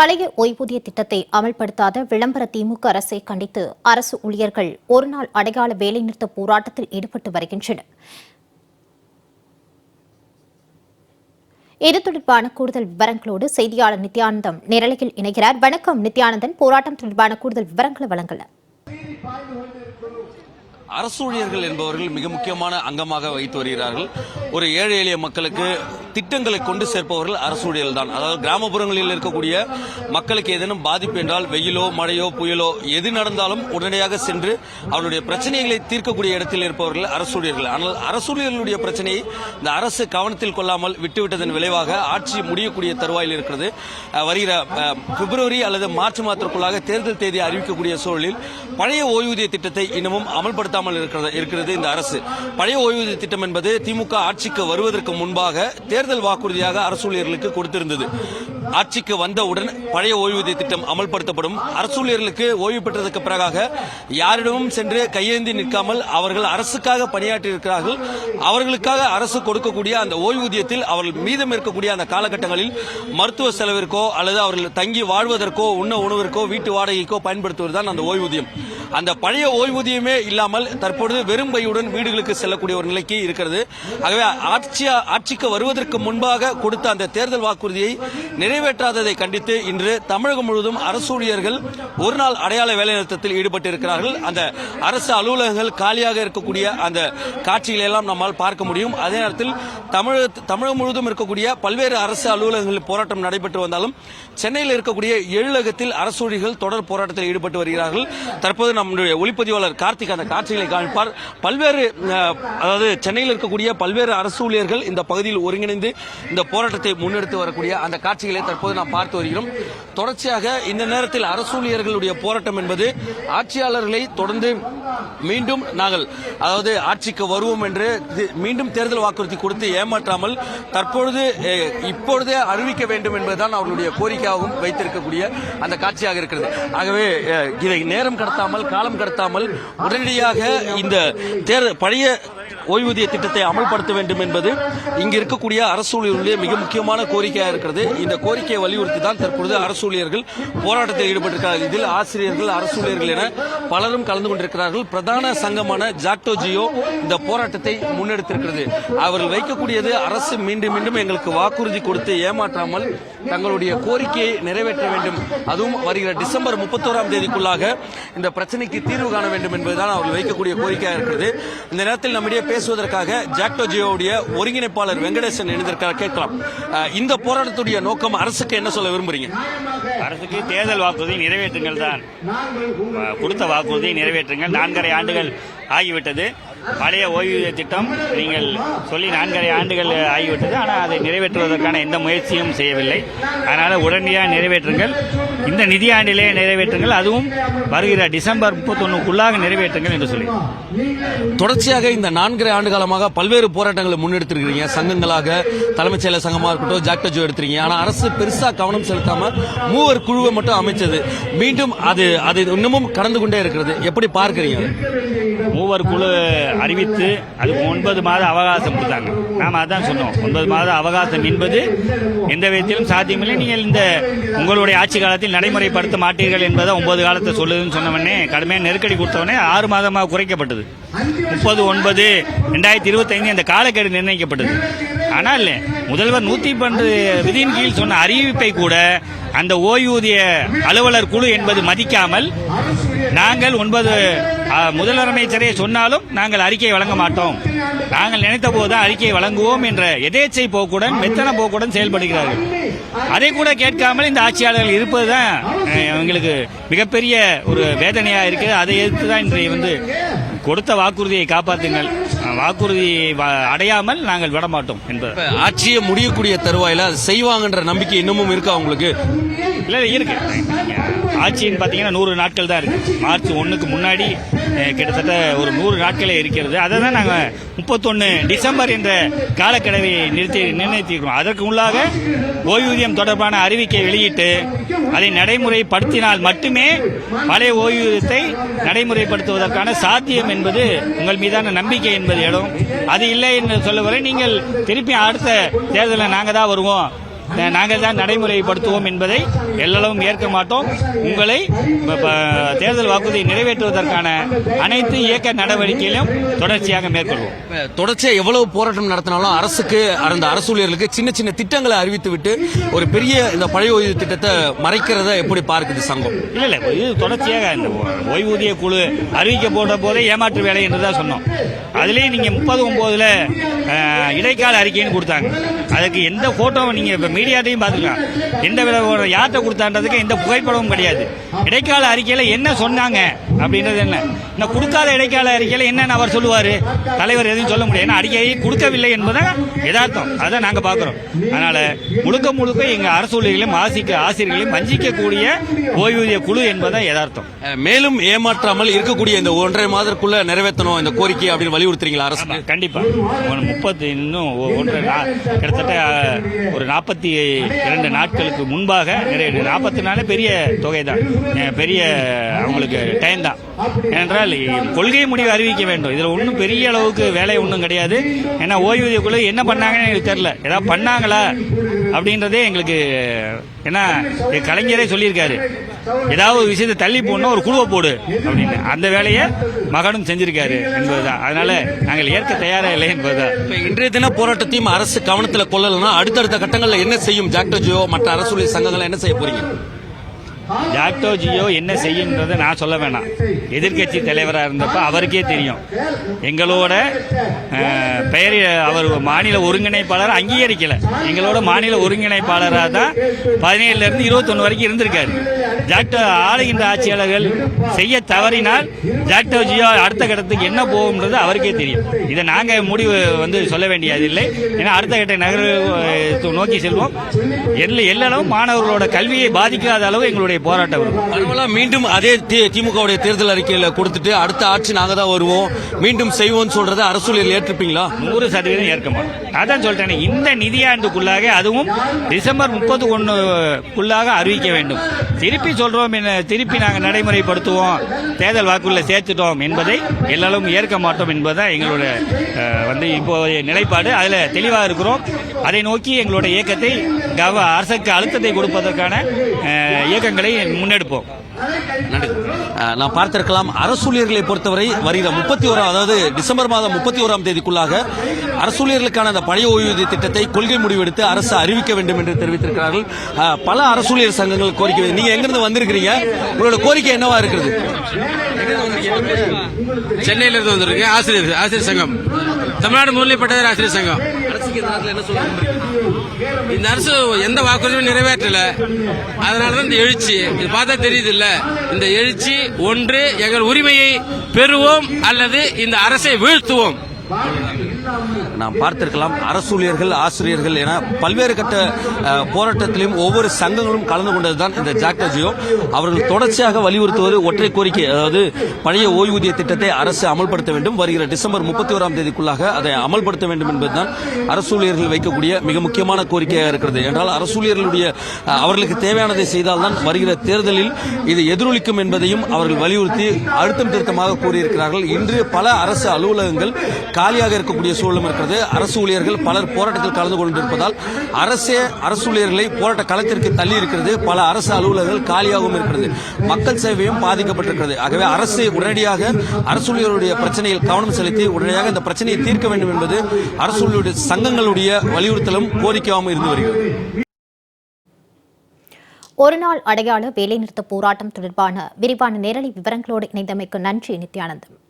பழைய ஓய்வூதிய திட்டத்தை அமல்படுத்தாத விளம்பர திமுக அரசை கண்டித்து அரசு ஊழியர்கள் ஒருநாள் அடையாள வேலைநிறுத்த போராட்டத்தில் ஈடுபட்டு வருகின்றனர். இது தொடர்பான கூடுதல் விவரங்களோடு செய்தியாளர் நித்யானந்தம் நிரலையில் இணைகிறார். வணக்கம் நித்யானந்தன். போராட்டம் தொடர்பான கூடுதல் விவரங்களை வழங்கல அரசு ஊழியர்கள் என்பவர்கள் மிக முக்கியமான அங்கமாக வைத்து வருகிறார்கள். ஒரு ஏழை எளிய மக்களுக்கு திட்டங்களை கொண்டு சேர்ப்பவர்கள் அரசு ஊழியர்கள் தான். அதாவது கிராமப்புறங்களில் இருக்கக்கூடிய மக்களுக்கு ஏதேனும் பாதிப்பு என்றால் வெயிலோ மழையோ புயலோ எது நடந்தாலும் உடனடியாக சென்று அவருடைய பிரச்சனைகளை தீர்க்கக்கூடிய இடத்தில் இருப்பவர்கள் அரசு ஊழியர்கள் ஆனால் அரசு ஊழியர்களுடைய பிரச்சனையை இந்த அரசு கவனத்தில் கொள்ளாமல் விட்டுவிட்டதன் விளைவாக ஆட்சி முடியக்கூடிய தருவாயில் இருக்கிறது. வருகிற பிப்ரவரி அல்லது மார்ச் மாதத்திற்குள்ளாக தேர்தல் தேதி அறிவிக்கக்கூடிய சூழலில் பழைய ஓய்வூதிய திட்டத்தை இன்னமும் அமல்படுத்த அமல்படுத்தாமல் இருக்கிறது இருக்கிறது இந்த அரசு. பழைய ஓய்வூதிய திட்டம் என்பது திமுக ஆட்சிக்கு வருவதற்கு முன்பாக தேர்தல் வாக்குறுதியாக அரசு ஊழியர்களுக்கு கொடுத்திருந்தது. ஆட்சிக்கு வந்தவுடன் பழைய ஓய்வூதிய திட்டம் அமல்படுத்தப்படும். அரசு ஊழியர்களுக்கு ஓய்வு பெற்றதற்கு பிறகாக யாரிடமும் சென்று கையேந்தி நிற்காமல் அவர்கள் அரசுக்காக பணியாற்றி இருக்கிறார்கள் அவர்களுக்காக அரசு கொடுக்கக்கூடிய அந்த ஓய்வூதியத்தில் அவர்கள் மீதம் இருக்கக்கூடிய அந்த காலகட்டங்களில் மருத்துவ செலவிற்கோ அல்லது அவர்கள் தங்கி வாழ்வதற்கோ உண்ண உணவிற்கோ வீட்டு வாடகைக்கோ பயன்படுத்துவதுதான் அந்த ஓய்வூதியம். அந்த பழைய ஓய்வூதியமே இல்லாமல் தற்பொழுது வெறும் கையுடன் வீடுகளுக்கு செல்லக்கூடிய ஒரு நிலைக்கு இருக்கிறது. ஆகவே ஆட்சி ஆட்சிக்கு வருவதற்கு முன்பாக கொடுத்த அந்த தேர்தல் வாக்குறுதியை நிறைவேற்றாததை கண்டித்து இன்று தமிழகம் முழுவதும் அரசு ஊழியர்கள் ஒரு நாள் அடையாள வேலைநிறுத்தத்தில் ஈடுபட்டிருக்கிறார்கள். அந்த அரசு அலுவலகங்கள் காலியாக இருக்கக்கூடிய அந்த காட்சிகளை எல்லாம் நம்மால் பார்க்க முடியும். அதே நேரத்தில் தமிழக தமிழகம் முழுவதும் இருக்கக்கூடிய பல்வேறு அரசு அலுவலகங்களில் போராட்டம் நடைபெற்று வந்தாலும் சென்னையில் இருக்கக்கூடிய எழுலகத்தில் அரசு ஊழியர்கள் தொடர் போராட்டத்தில் ஈடுபட்டு வருகிறார்கள். தற்போது நம்முடைய ஒளிப்பதிவாளர் கார்த்திக் அந்த காட்சிகளை காண்பார். பல்வேறு அதாவது சென்னையில் இருக்கக்கூடிய பல்வேறு அரசு ஊழியர்கள் இந்த பகுதியில் ஒருங்கிணைந்து இந்த போராட்டத்தை முன்னெடுத்து வரக்கூடிய அந்த காட்சிகள் தற்போது நாம் பார்த்து வருகிறோம். தொடர்ச்சியாக இந்த நேரத்தில் அரசூழியர்களுடைய போராட்டம் என்பது ஆட்சியாளர்களை தொடர்ந்து மீண்டும் நாங்கள் அதாவது ஆட்சிக்கு வருவோம் என்று மீண்டும் தேர்தல் வாக்குறுதி கொடுத்து ஏமாற்றாமல் தற்பொழுது இப்பொழுதே அறிவிக்க வேண்டும் என்பதுதான் அவர்களுடைய கோரிக்கையாகவும் வைத்திருக்கக்கூடிய அந்த காட்சியாக இருக்கிறது. ஆகவே இதை நேரம் கடத்தாமல் காலம் கடத்தாமல் உடனடியாக இந்த தேர்தல் பழைய ஓய்வூதிய திட்டத்தை அமல்படுத்த வேண்டும் என்பது இங்கு இருக்கக்கூடிய அரசு ஊழியர்களுடைய மிக முக்கியமான கோரிக்கையாக இருக்கிறது. இந்த கோரிக்கையை வலியுறுத்தி தான் தற்பொழுது அரசு ஊழியர்கள் போராட்டத்தில் ஈடுபட்டிருக்கிறார்கள். இதில் ஆசிரியர்கள் அரசு ஊழியர்கள் என பலரும் கலந்து கொண்டிருக்கிறார்கள். பிரதான சங்கமான ஜாக்டோ ஜியோ இந்த போராட்டத்தை முன்னெடுத்திருக்கிறது. அவர்கள் வைக்கக்கூடியது அரசு மீண்டும் மீண்டும் எங்களுக்கு வாக்குறுதி கொடுத்து ஏமாற்றாமல் தங்களுடைய கோரிக்கையை நிறைவேற்ற வேண்டும். அதுவும் வருகிற டிசம்பர் முப்பத்தோராம் தேதிக்குள்ளாக இந்த பிரச்சனைக்கு தீர்வு காண வேண்டும் என்பதுதான் அவர்கள் வைக்கக்கூடிய கோரிக்கையாக இருக்கிறது. இந்த நேரத்தில் நம்மிடையே பேசுவதற்காக ஜாக்டோ ஜியோவுடைய ஒருங்கிணைப்பாளர் வெங்கடேசன் இணைந்திருக்கிறார். கேட்கலாம். இந்த போராட்டத்துடைய நோக்கம் அரசுக்கு என்ன சொல்ல விரும்புறீங்க? அரசுக்கு தேர்தல் வாக்குறுதி நிறைவேற்றுங்கள் தான். கொடுத்த வாக்குறுதியை நிறைவேற்றுங்கள். நான்கரை ஆண்டுகள் ஆகிவிட்டது. பழைய ஓய்வூதிய திட்டம் நீங்கள் சொல்லி நான்கரை ஆண்டுகள் ஆகிவிட்டது. ஆனால் அதை நிறைவேற்றுவதற்கான எந்த முயற்சியும் செய்யவில்லை. அதனால் உடனடியாக நிறைவேற்றுங்கள். இந்த நிதியாண்டிலே நிறைவேற்றுங்கள். அதுவும் வருகிற டிசம்பர் முப்பத்தொன்னுக்குள்ளாக நிறைவேற்றுங்கள் என்று சொல்லி. தொடர்ச்சியாக இந்த நான்கரை ஆண்டு காலமாக பல்வேறு போராட்டங்களை முன்னெடுத்திருக்கிறீங்க. சங்கங்களாக தலைமைச் செயலர் சங்கமாக இருக்கட்டும் ஜாக்டோ ஜோ எடுத்திருக்கீங்க. ஆனால் அரசு பெருசா கவனம் செலுத்தாம மூவர் குழுவை மட்டும் அமைச்சது. மீண்டும் அது அது இன்னமும் கடந்து கொண்டே இருக்கிறது. எப்படி பார்க்கறீங்க? மூவர் குழு அறிவித்து அதுக்கு ஒன்பது மாத அவகாசம் கொடுத்தாங்க. நாம அதான் சொன்னோம். ஒன்பது மாத அவகாசம் என்பது எந்த விதத்திலும் சாத்தியமில்லை. நீங்கள் இந்த உங்களுடைய ஆட்சி காலத்தில் நடைமுறைப்படுத்த மாட்டீர்கள் என்பதை ஒன்பது காலத்தை சொல்லுதுன்னு சொன்னவொடனே கடுமையாக நெருக்கடி கொடுத்தவொடனே ஆறு மாதமாக குறைக்கப்பட்டது. முப்பது ஒன்பது ரெண்டாயிரத்தி இருபத்தைந்து அந்த காலக்கெடு நிர்ணயிக்கப்பட்டது. ஆனால் முதல்வர் நூற்றி பன்னெண்டு விதியின் கீழ் சொன்ன அறிவிப்பை கூட அந்த ஓய்வூதிய அலுவலர் குழு என்பது மதிக்காமல் நாங்கள் ஒன்பது முதலமைச்சரே சொன்னாலும் நாங்கள் அறிக்கை வழங்க மாட்டோம். நாங்கள் நினைத்த போது அறிக்கையை வழங்குவோம் என்ற எதேச்சை போக்குடன் மெத்தன போக்குடன் செயல்படுகிறார்கள். அதை கூட கேட்காமல் இந்த ஆட்சியாளர்கள் இருப்பதுதான் அஹ், எங்களுக்கு மிகப்பெரிய ஒரு வேதனையா இருக்குது. அதை எதிர்த்து தான் இன்றைய வந்து கொடுத்த வாக்குறுதியை காப்பாற்றுங்கள். அஹ், வாக்குறுதி வ- அடையாமல் நாங்கள் விடமாட்டோம் என்பது. ஆட்சியை முடியக்கூடிய தருவாயில செய்வாங்கன்ற நம்பிக்கை இன்னமும் இருக்கா உங்களுக்கு? இல்ல, இருக்கு. ஆட்சின்னு பார்த்தீங்கன்னா நூறு நாட்கள் தான் இருக்குது மார்ச் ஒன்றுக்கு முன்னாடி கிட்டத்தட்ட ஒரு நூறு நாட்களே இருக்கிறது. அதை தான் நாங்கள் முப்பத்தொன்று டிசம்பர் என்ற காலக்கெடுவை நிறுத்தி நிர்ணயித்திருக்கிறோம். அதற்கு உள்ளாக ஓய்வூதியம் தொடர்பான அறிவிக்கை வெளியிட்டு அதை நடைமுறைப்படுத்தினால் மட்டுமே பழைய ஓய்வூதியத்தை நடைமுறைப்படுத்துவதற்கான சாத்தியம் என்பது உங்கள் மீதான நம்பிக்கை என்பது இடம். அது இல்லை என்று சொல்ல வரை நீங்கள் திருப்பி அடுத்த தேர்தலில் நாங்கள் தான் வருவோம். நாங்கள் தான் நடைமுறைப்படுத்துவோம் என்பதை எல்லளவும் ஏற்க மாட்டோம். உங்களை தேர்தல் வாக்குறுதியை நிறைவேற்றுவதற்கான அனைத்து இயக்க நடவடிக்கையிலும் தொடர்ச்சியாக மேற்கொள்வோம். இப்ப தொடர்ச்சியா எவ்வளவு போராட்டம் நடத்தினாலும் அரசுக்கு அந்த அரசு ஊழியர்களுக்கு சின்ன சின்ன திட்டங்களை அறிவித்து விட்டு ஒரு பெரிய இந்த பழைய ஓய்வு திட்டத்தை மறைக்கிறத எப்படி பார்க்குது சங்கம்? இல்ல இல்ல இது தொடர்ச்சியாக இந்த ஓய்வூதிய குழு அறிவிக்கப்பட்ட போதே ஏமாற்று வேலை என்று தான் சொன்னோம். அதுலயே நீங்க முப்பது ஒன்பதுல இடைக்கால அறிக்கைன்னு கொடுத்தாங்க. அதுக்கு எந்த போட்டோவும் நீங்க இப்ப மீடியாட்டையும் பார்த்துக்கலாம். எந்த வித ஒரு யார்கிட்ட கொடுத்தான்றதுக்கு எந்த புகைப்படமும் கிடையாது. இடைக்கால அறிக்கையில் என்ன சொன்னாங்க? அப்படின்றது என்ன? இன்னும் கொடுக்காத இடைக்கால அறிக்கையில என்னன்னு அவர் சொல்லுவாரு. தலைவர் எதுவும் சொல்ல முடியாது. ஏன்னா அறிக்கையை கொடுக்கவில்லை என்பதுதான் யதார்த்தம். அதை நாங்க பார்க்கிறோம். அதனால முழுக்க முழுக்க எங்க அரசு ஊழியர்களையும் ஆசிக்க ஆசிரியர்களையும் வஞ்சிக்கக்கூடிய ஓய்வூதிய குழு என்பதுதான் யதார்த்தம். அஹ், மேலும் ஏமாற்றாமல் இருக்கக்கூடிய இந்த ஒன்றரை மாதத்துக்குள்ள நிறைவேற்றணும் இந்த கோரிக்கை அப்படின்னு வலியுறுத்துறீங்களா அரசுக்கு கண்டிப்பா. ஒரு முப்பத்தி இன்னும் ஒன்றரை கிட்டத்தட்ட ஒரு நாற்பத்தி இரண்டு நாட்களுக்கு முன்பாக நிறைய நாற்பத்தி நாலு பெரிய தொகை தான் பெரிய அவங்களுக்கு டைம் தான். ஏனென்றால் கொள்கை முடிவு அறிவிக்க வேண்டும். இதில் ஒன்றும் பெரிய அளவுக்கு வேலை ஒன்றும் கிடையாது. ஏன்னா ஓய்வூதிய குழு என்ன பண்ணாங்கன்னு எங்களுக்கு தெரில ஏதாவது பண்ணாங்களா அப்படின்றதே எங்களுக்கு ஏன்னா கலைஞரே சொல்லியிருக்காரு. ஏதாவது ஒரு விஷயத்தை தள்ளி போடணும் ஒரு குழுவை போடு அப்படின்னு. அந்த வேலையை மகனும் செஞ்சிருக்காரு என்பதுதான். அதனால நாங்கள் ஏற்க தயாரா இல்லை என்பதுதான். இன்றைய தின போராட்டத்தையும் அரசு கவனத்தில் கொள்ளலன்னா அடுத்தடுத்த கட்டங்களில் என்ன செய்யும்? ஜாக்டோஜியோ மற்ற அரசு சங்கங்கள் என்ன செய்ய போறீங்க? ஜாக்டோ ஜியோ என்ன செய்யுன்றதை நான் சொல்ல வேணாம். எதிர்க்கட்சி தலைவராக இருந்தப்ப அவருக்கே தெரியும். எங்களோட பெயரை பெயர் அவர் மாநில ஒருங்கிணைப்பாளர் அங்கீகரிக்கல. எங்களோட மாநில ஒருங்கிணைப்பாளராக தான் பதினேழுல இருந்து இருபத்தொன்னு வரைக்கும் இருந்திருக்காரு. ஜாக்டோ ஆளுகின்ற ஆட்சியாளர்கள் செய்ய தவறினால் ஜாக்டோ ஜியோ அடுத்த கட்டத்துக்கு என்ன போகும்ன்றது அவருக்கே தெரியும். இதை நாங்கள் முடிவு வந்து சொல்ல வேண்டியதில்லை. ஏன்னா அடுத்த கட்ட நகர்வு நோக்கி செல்வோம். எல்லா எல்லாரும் மாணவர்களோட கல்வியை பாதிக்காத அளவு எங்களுடைய போராட்டம் இருக்கும் பரவாயில்ல மீண்டும் அதே தி- திமுகவுடைய தேர்தல் அறிக்கையில கொடுத்துட்டு அடுத்த ஆட்சி நாங்க தான் வருவோம். மீண்டும் செய்வோம்னு சொல்றதை அரசு ஊழியர்கள் ஏற்றுப்பீங்களா நூறு சதவீதம் ஏற்க மாட்டோம் அதான் சொல்லிட்டேன் இந்த நிதியாண்டுக்குள்ளாக அதுவும் டிசம்பர் முப்பத்தி ஒன்னுக்குள்ளாக அறிவிக்க வேண்டும். திருப்பி சொல்றோம் திருப்பி நாங்கள் நடைமுறைப்படுத்துவோம். தேர்தல் வாக்குள்ள சேர்த்துட்டோம் என்பதை எல்லாரும் ஏற்க மாட்டோம் என்பதுதான் எங்களோட வந்து இப்போதைய நிலைப்பாடு. அதில் தெளிவாக இருக்கிறோம். அதை நோக்கி எங்களோட இயக்கத்தை கவ அரசுக்கு அழுத்தத்தை கொடுப்பதற்கான இயக்கங்களை முன்னெடுப்போம். நான் பார்த்திருக்கலாம் அரசு ஊழியர்களை பொறுத்தவரை வருகிற முப்பத்தி ஓராம் அதாவது டிசம்பர் மாதம் முப்பத்தி ஓராம் தேதிக்குள்ளாக அரசு ஊழியர்களுக்கான அந்த பழைய ஓய்வூதிய திட்டத்தை கொள்கை முடிவெடுத்து அரசு அறிவிக்க வேண்டும் என்று தெரிவித்திருக்கிறார்கள். பல அரசு ஊழியர் சங்கங்கள் கோரிக்கை நீங்க எங்கிருந்து வந்திருக்கிறீங்க? உங்களோட கோரிக்கை என்னவா இருக்கிறது? சென்னையில இருந்து வந்திருக்கேன். ஆசிரியர் ஆசிரியர் சங்கம். தமிழ்நாடு முன்னிலைப்பட்டதார் ஆசிரியர் சங்கம். இந்த அரசு எந்த வாக்குறுதியும் நிறைவேற்றல. அதனால தான் இந்த எழுச்சி. இது பார்த்தா தெரியுது இல்ல இந்த எழுச்சி ஒன்று எங்கள் உரிமையை பெறுவோம் அல்லது இந்த அரசை வீழ்த்துவோம். நாம் பார்த்திருக்கலாம் அரசூழியர்கள் ஆசிரியர்கள் என பல்வேறு கட்ட போராட்டத்திலும் ஒவ்வொரு சங்கங்களும் கலந்து கொண்டதுதான் இந்த ஜாக்டர்ஜியோ அவர்கள் தொடர்ச்சியாக வலியுறுத்துவது ஒற்றை கோரிக்கை அதாவது பழைய ஓய்வூதிய திட்டத்தை அரசு அமல்படுத்த வேண்டும். வருகிற டிசம்பர் முப்பத்தி ஓராம் தேதிக்குள்ளாக அதை அமல்படுத்த வேண்டும் என்பதுதான் அரசூழியர்கள் வைக்கக்கூடிய மிக முக்கியமான கோரிக்கையாக இருக்கிறது. என்றால் அரசூழியர்களுடைய அவர்களுக்கு தேவையானதை செய்தால்தான் வருகிற தேர்தலில் இது எதிரொலிக்கும் என்பதையும் அவர்கள் வலியுறுத்தி அழுத்தம் திருத்தமாக கூறியிருக்கிறார்கள். இன்று பல அரசு அலுவலகங்கள் காலியாக இருக்கக்கூடிய இருக்கக்கூடிய சூழலும் இருக்கிறது. அரசு ஊழியர்கள் பலர் போராட்டத்தில் கலந்து கொண்டிருப்பதால் அரசே அரசு ஊழியர்களை போராட்ட களத்திற்கு தள்ளி இருக்கிறது. பல அரசு அலுவலர்கள் காலியாகவும் இருக்கிறது. மக்கள் சேவையும் பாதிக்கப்பட்டிருக்கிறது. ஆகவே அரசு உடனடியாக அரசு ஊழியர்களுடைய பிரச்சனையில் கவனம் செலுத்தி உடனடியாக இந்த பிரச்சனையை தீர்க்க வேண்டும் என்பது அரசு ஊழியருடைய சங்கங்களுடைய வலியுறுத்தலும் கோரிக்கையாகவும் இருந்து வருகிறது. ஒருநாள் அடையாள வேலைநிறுத்த போராட்டம் தொடர்பான விரிவான நேரலை விவரங்களோடு இணைந்தமைக்கு நன்றி நித்யானந்தம்.